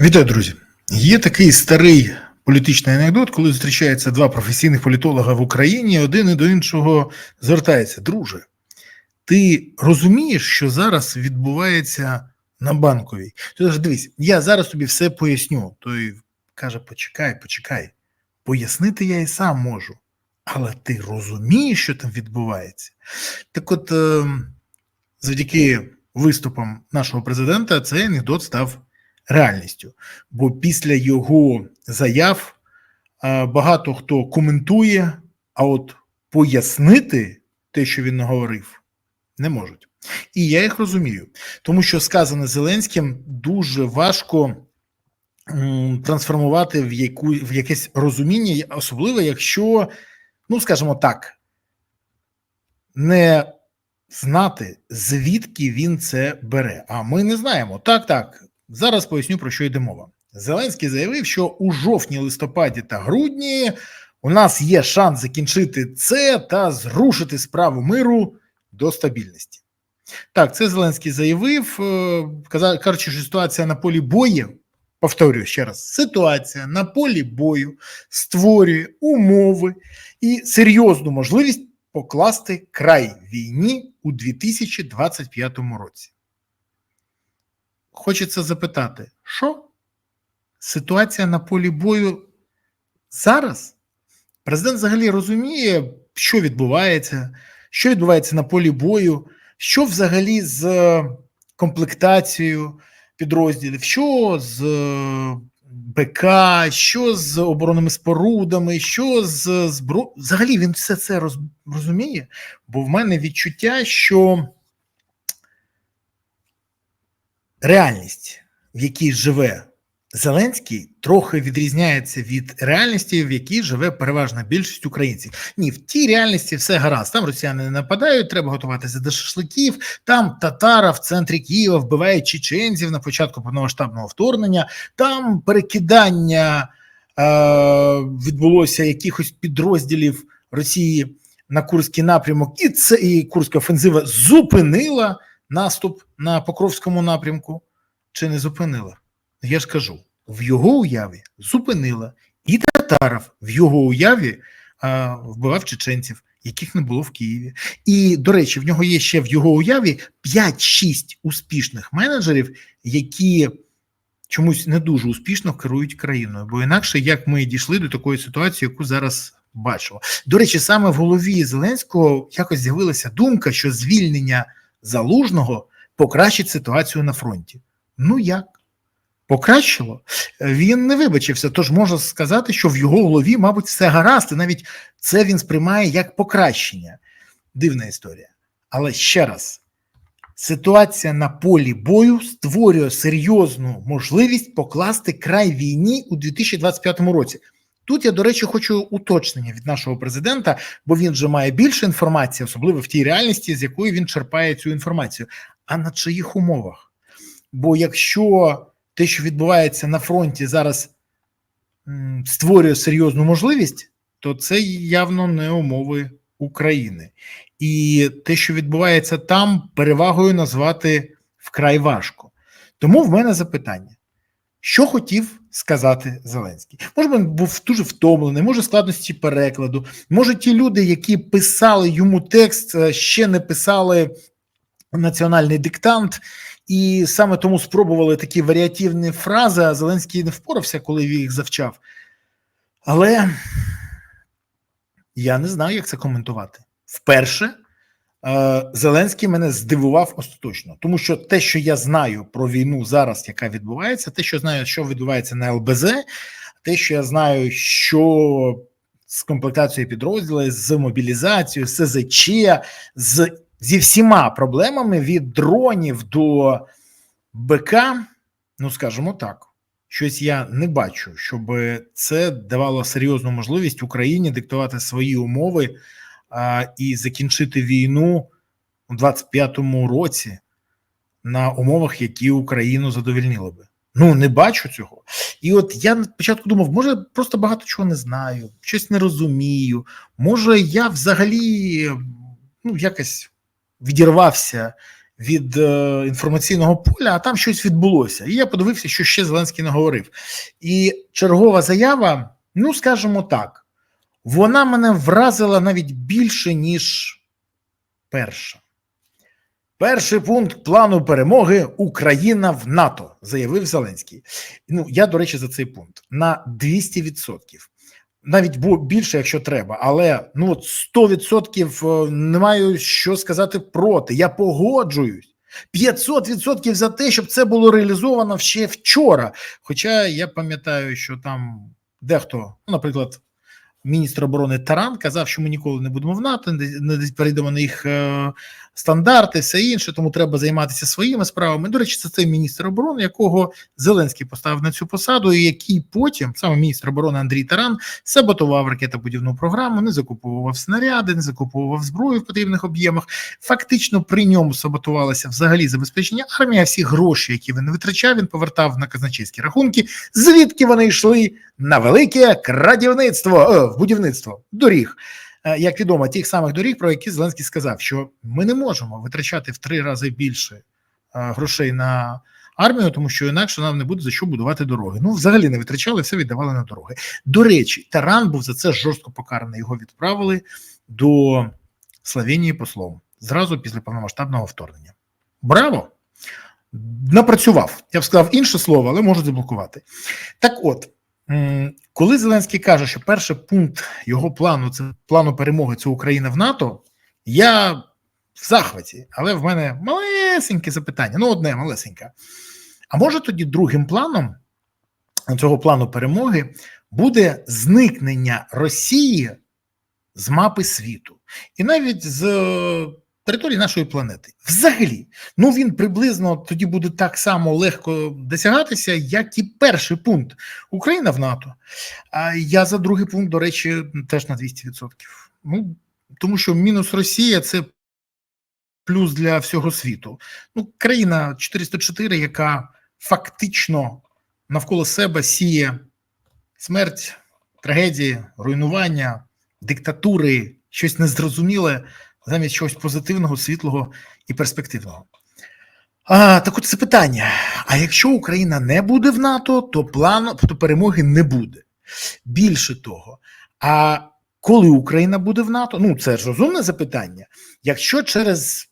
Вітаю, друзі. Є такий старий політичний анекдот, коли зустрічаються два професійних політолога в Україні, один і до іншого звертається. Друже, ти розумієш, що зараз відбувається на банковій? Ти кажеш, дивись, я зараз тобі все поясню. Той каже: почекай, почекай, пояснити я і сам можу. Але ти розумієш, що там відбувається? Так от, е, завдяки виступам нашого президента, цей анекдот став реальністю. Бо після його заяв е, багато хто коментує, а от пояснити те, що він наговорив, не можуть. І я їх розумію, тому що сказане Зеленським дуже важко трансформувати в яку в якесь розуміння, особливо якщо, ну скажімо так, не знати, звідки він це бере. А ми не знаємо. Так, так. Зараз поясню про що йде мова. Зеленський заявив, що у жовтні, листопаді та грудні у нас є шанс закінчити це та зрушити справу миру до стабільності. Так, це Зеленський заявив, е, кажучи, що ситуація на полі бою, повторюю ще раз, ситуація на полі бою створює умови і серйозну можливість покласти край війні у 2025 році. Хочеться запитати, що ситуація на полі бою зараз? Президент взагалі розуміє, що відбувається, що відбувається на полі бою, що взагалі з е, комплектацією підрозділів, що з е, БК, що з оборонними спорудами, що з збро... Взагалі він все це роз... розуміє, бо в мене відчуття, що реальність, в якій живе Зеленський, трохи відрізняється від реальності, в якій живе переважна більшість українців. Ні, в тій реальності все гаразд. Там росіяни не нападають, треба готуватися до шашликів. Там татара в центрі Києва вбивають чеченців на початку повномасштабного вторгнення. Там перекидання е, відбулося якихось підрозділів Росії на Курський напрямок, і це і Курська офензива зупинила наступ на Покровському напрямку чи не зупинила? Я ж кажу, в його уяві зупинила і татаров в його уяві а, вбивав чеченців, яких не було в Києві. І, до речі, в нього є ще в його уяві 5-6 успішних менеджерів, які чомусь не дуже успішно керують країною. Бо інакше як ми дійшли до такої ситуації, яку зараз бачимо. До речі, саме в голові Зеленського якось з'явилася думка, що звільнення залужного покращить ситуацію на фронті. Ну як? Покращило, він не вибачився. Тож можна сказати, що в його голові, мабуть, все гаразд, і навіть це він сприймає як покращення. Дивна історія. Але ще раз, ситуація на полі бою створює серйозну можливість покласти край війні у 2025 році. Тут я, до речі, хочу уточнення від нашого президента, бо він вже має більше інформації, особливо в тій реальності, з якої він черпає цю інформацію. А на чиїх умовах? Бо якщо те, що відбувається на фронті, зараз створює серйозну можливість, то це явно не умови України. І те, що відбувається там, перевагою назвати вкрай важко. Тому в мене запитання: що хотів сказати Зеленський? Може, він був дуже втомлений, може складності перекладу, може, ті люди, які писали йому текст, е, ще не писали національний диктант. І саме тому спробували такі варіативні фрази, а Зеленський не впорався, коли він їх завчав. Але я не знаю, як це коментувати. Вперше Зеленський мене здивував остаточно, тому що те, що я знаю про війну зараз, яка відбувається, те, що знаю, що відбувається на ЛБЗ, те, що я знаю, що з комплектацією підрозділів, з мобілізацією, з СЗЧ, з зі всіма проблемами від дронів до БК, ну скажімо так, щось я не бачу, щоб це давало серйозну можливість Україні диктувати свої умови а, і закінчити війну у 25-му році на умовах, які Україну задовільнили би. Ну, не бачу цього. І от я спочатку думав, може, просто багато чого не знаю, щось не розумію. Може, я взагалі ну, якось відірвався від е, інформаційного поля, а там щось відбулося. І я подивився, що ще Зеленський не говорив. І чергова заява, ну скажімо так, вона мене вразила навіть більше, ніж перша. Перший пункт плану перемоги Україна в НАТО, заявив Зеленський. Ну я до речі, за цей пункт на 200%. Навіть більше, якщо треба, але ну от 100% е, не маю що сказати проти. Я погоджуюсь. 500% за те, щоб це було реалізовано ще вчора. Хоча я пам'ятаю, що там дехто, наприклад, міністр оборони Таран казав, що ми ніколи не будемо в НАТО, не десь перейдемо на їх е, стандарти, все інше, тому треба займатися своїми справами. До речі, це цей міністр оборони, якого Зеленський поставив на цю посаду, і який потім саме міністр оборони Андрій Таран саботував ракетобудівну програму, не закуповував снаряди, не закуповував зброю в потрібних об'ємах. Фактично при ньому саботувалося взагалі забезпечення армії. а Всі гроші, які він витрачав, він повертав на казначейські рахунки, звідки вони йшли на велике крадівництво е, в будівництво доріг. Е, Як відомо, тих самих доріг, про які Зеленський сказав, що ми не можемо витрачати в три рази більше е, грошей на армію, тому що інакше нам не буде за що будувати дороги. Ну, взагалі не витрачали, все віддавали на дороги. До речі, Таран був за це жорстко покараний. Його відправили до Словенії послом зразу після повномасштабного вторгнення. Браво! Напрацював. Я б сказав інше слово, але можу заблокувати. Так от, коли Зеленський каже, що перший пункт його плану це плану перемоги це Україна в НАТО, я в захваті, але в мене малесеньке запитання. Ну, одне малесеньке. А може тоді другим планом цього плану перемоги буде зникнення Росії з мапи світу, і навіть з території нашої планети. Взагалі, ну він приблизно тоді буде так само легко досягатися, як і перший пункт Україна в НАТО. А я за другий пункт, до речі, теж на 200%. Ну тому що мінус Росія це плюс для всього світу. Ну, країна 404, яка фактично навколо себе сіє смерть, трагедії, руйнування, диктатури, щось незрозуміле, замість чогось позитивного, світлого і перспективного. А, так от це питання: а якщо Україна не буде в НАТО, то плану то перемоги не буде. Більше того, а коли Україна буде в НАТО? Ну це ж розумне запитання. Якщо через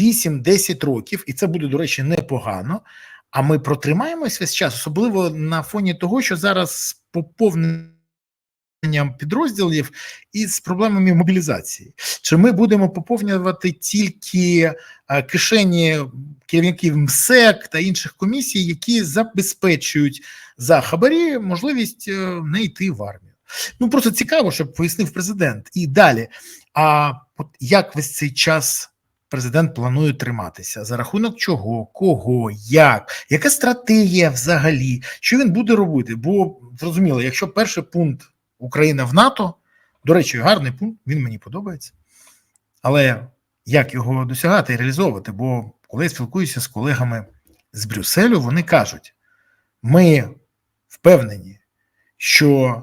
8-10 років, і це буде, до речі, непогано. А ми протримаємось весь час, особливо на фоні того, що зараз поповненням підрозділів із проблемами мобілізації. Чи ми будемо поповнювати тільки е, кишені керівників МСЕК та інших комісій, які забезпечують за хабарі можливість е, не йти в армію? Ну просто цікаво, щоб пояснив президент. І далі. А от як весь цей час президент планує триматися? За рахунок чого, кого, як, яка стратегія взагалі? Що він буде робити? Бо зрозуміло, якщо перший пункт Україна в НАТО, до речі, гарний пункт, він мені подобається. Але як його досягати і реалізовувати? Бо коли я спілкуюся з колегами з Брюсселю, вони кажуть: ми впевнені, що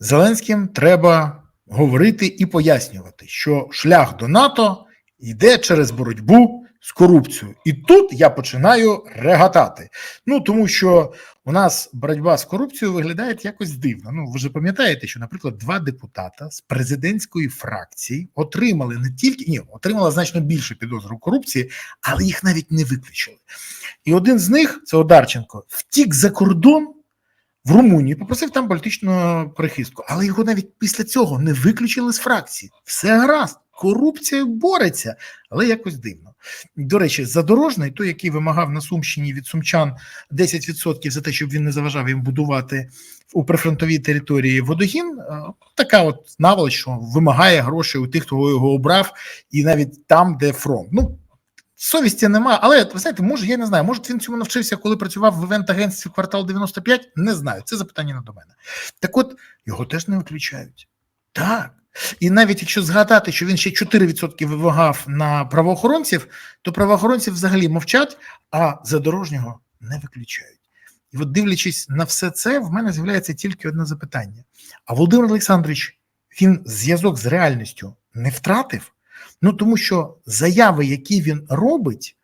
Зеленським треба говорити і пояснювати, що шлях до НАТО йде через боротьбу з корупцією. І тут я починаю реготати. Ну тому що у нас боротьба з корупцією виглядає якось дивно. Ну ви ж пам'ятаєте, що, наприклад, два депутата з президентської фракції отримали не тільки ні, отримали значно більше підозру корупції, але їх навіть не виключили. І один з них це Одарченко, втік за кордон. В Румунії попросив там політичну прихистку, але його навіть після цього не виключили з фракції. Все гаразд, корупція бореться, але якось дивно. До речі, задорожний, той, який вимагав на Сумщині від сумчан 10% за те, щоб він не заважав їм будувати у прифронтовій території водогін, е, така от наволоч, що вимагає грошей у тих, хто його обрав, і навіть там, де фронт. Ну Совісті нема, але ви знаєте, може, я не знаю, може він цьому навчився, коли працював в івент-агентстві квартал 95? Не знаю. Це запитання не до мене. Так от його теж не виключають. Так. І навіть якщо згадати, що він ще 4% вимагав на правоохоронців, то правоохоронці взагалі мовчать, а задорожнього не виключають. І от дивлячись на все це, в мене з'являється тільки одне запитання: а Володимир Олександрович він зв'язок з реальністю не втратив? Ну тому що заяви, які він робить,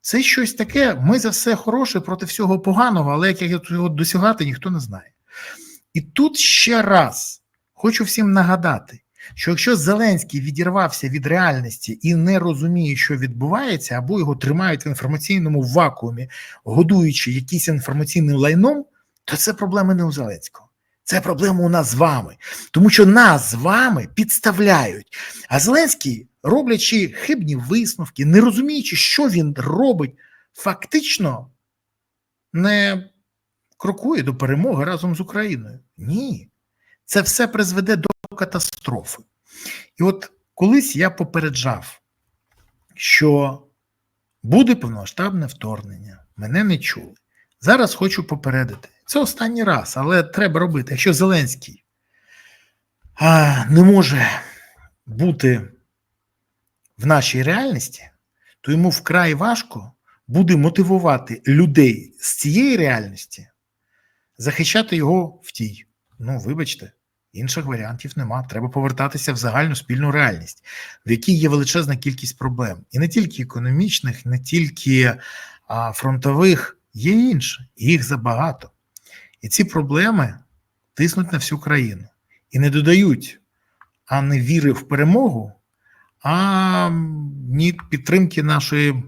Це щось таке. Ми за все хороше проти всього поганого, але як його досягати, ніхто не знає. І тут ще раз хочу всім нагадати, що якщо Зеленський відірвався від реальності і не розуміє, що відбувається, або його тримають в інформаційному вакуумі, годуючи якийсь інформаційним лайном, то це проблеми не у Зеленського. Це проблема у нас з вами, тому що нас з вами підставляють. А Зеленський, роблячи хибні висновки, не розуміючи, що він робить, фактично не крокує до перемоги разом з Україною. Ні, це все призведе до катастрофи. І от колись я попереджав, що буде повномасштабне вторгнення, мене не чули. Зараз хочу попередити. Це останній раз, але треба робити. Якщо Зеленський а, не може бути в нашій реальності, то йому вкрай важко буде мотивувати людей з цієї реальності захищати його в тій. Ну, вибачте, інших варіантів нема. Треба повертатися в загальну спільну реальність, в якій є величезна кількість проблем. І не тільки економічних, не тільки а, фронтових, є інше, їх забагато. І ці проблеми тиснуть на всю країну і не додають а не віри в перемогу, а ні підтримки нашої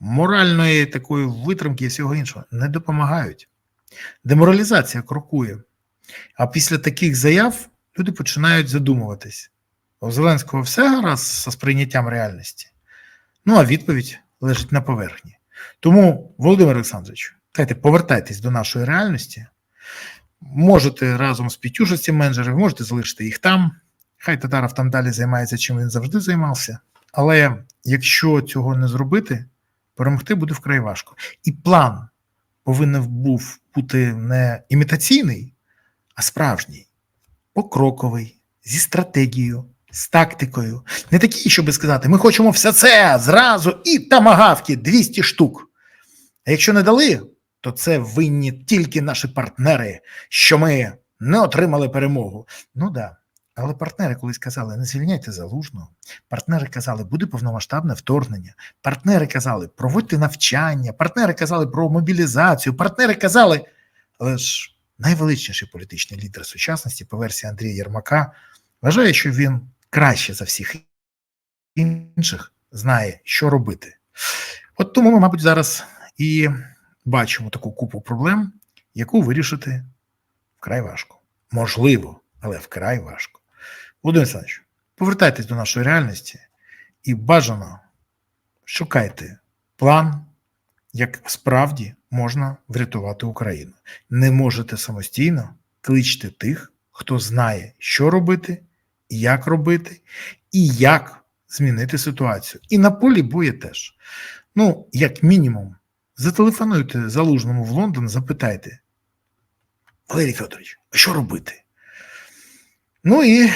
моральної такої витримки і всього іншого не допомагають. Деморалізація крокує. А після таких заяв люди починають задумуватись. У Зеленського все гаразд з сприйняттям реальності. Ну, а відповідь лежить на поверхні. Тому, Володимир Олександрович, дайте повертайтесь до нашої реальності. Можете разом з п'ятюжості менеджерів, можете залишити їх там. Хай Татаров там далі займається, чим він завжди займався. Але якщо цього не зробити, перемогти буде вкрай важко. І план повинен був бути не імітаційний, а справжній, покроковий, зі стратегією, з тактикою. Не такий, щоб сказати, ми хочемо все це зразу і тамагавки 200 штук. А якщо не дали, то це винні тільки наші партнери, що ми не отримали перемогу. Ну. Да. Але партнери колись казали, не звільняйте залужного. Партнери казали, буде повномасштабне вторгнення. Партнери казали, проводьте навчання, партнери казали про мобілізацію, партнери казали, але ж найвеличніший політичний лідер сучасності по версії Андрія Єрмака вважає, що він краще за всіх інших знає, що робити. От тому ми, мабуть, зараз і бачимо таку купу проблем, яку вирішити вкрай важко. Можливо, але вкрай важко. Володимир Олександрович, повертайтесь до нашої реальності і бажано шукайте план, як справді можна врятувати Україну. Не можете самостійно кличте тих, хто знає, що робити, як робити, і як змінити ситуацію. І на полі бою теж. Ну, як мінімум, зателефонуйте залужному в Лондон, запитайте, Валерій Федорович, що робити? Ну і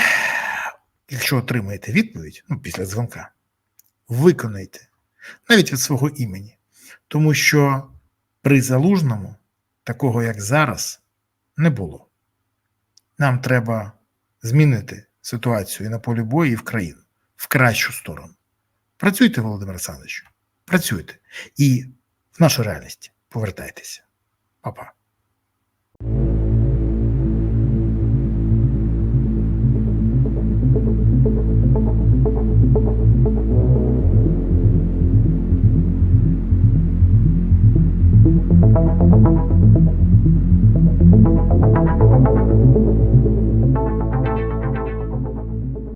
якщо отримаєте відповідь, ну, після дзвонка, виконайте навіть від свого імені. Тому що при залужному такого, як зараз, не було. Нам треба змінити ситуацію і на полі бою, і в країну в кращу сторону. Працюйте, Володимир Олександрович, працюйте. І в нашу реальність повертайтеся. Па-па.